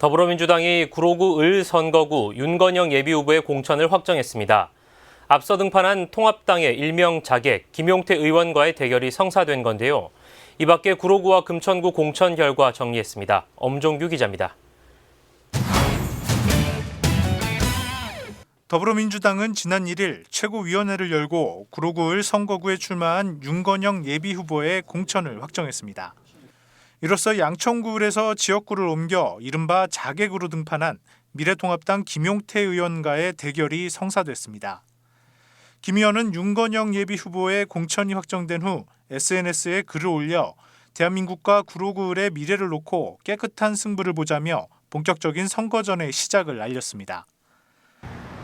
더불어민주당이 구로구 을 선거구 윤건영 예비후보의 공천을 확정했습니다. 앞서 등판한 통합당의 일명 자객 김용태 의원과의 대결이 성사된 건데요. 이 밖에 구로구와 금천구 공천 결과 정리했습니다. 엄종규 기자입니다. 더불어민주당은 지난 1일 최고위원회를 열고 구로구을 선거구에 출마한 윤건영 예비후보의 공천을 확정했습니다. 이로써 양천구을에서 지역구를 옮겨 이른바 자객으로 등판한 미래통합당 김용태 의원과의 대결이 성사됐습니다. 김 의원은 윤건영 예비 후보의 공천이 확정된 후 SNS에 글을 올려 대한민국과 구로구을의 미래를 놓고 깨끗한 승부를 보자며 본격적인 선거전의 시작을 알렸습니다.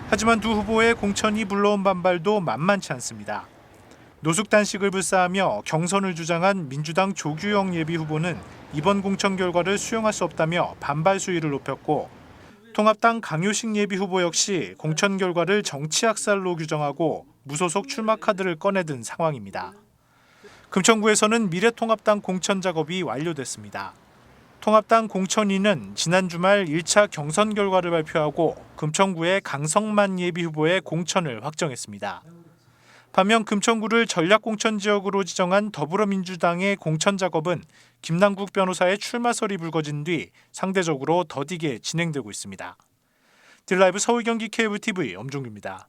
하지만 두 후보의 공천이 불러온 반발도 만만치 않습니다. 노숙단식을 불사하며 경선을 주장한 민주당 조규영 예비 후보는 이번 공천 결과를 수용할 수 없다며 반발 수위를 높였고 통합당 강효식 예비 후보 역시 공천 결과를 정치학살로 규정하고 무소속 출마 카드를 꺼내든 상황입니다. 금천구에서는 미래통합당 공천 작업이 완료됐습니다. 통합당 공천위는 지난 주말 1차 경선 결과를 발표하고 금천구의 강성만 예비 후보의 공천을 확정했습니다. 반면 금천구를 전략공천 지역으로 지정한 더불어민주당의 공천 작업은 김남국 변호사의 출마설이 불거진 뒤 상대적으로 더디게 진행되고 있습니다. 딜라이브 서울 경기 케이블 TV 엄종규입니다.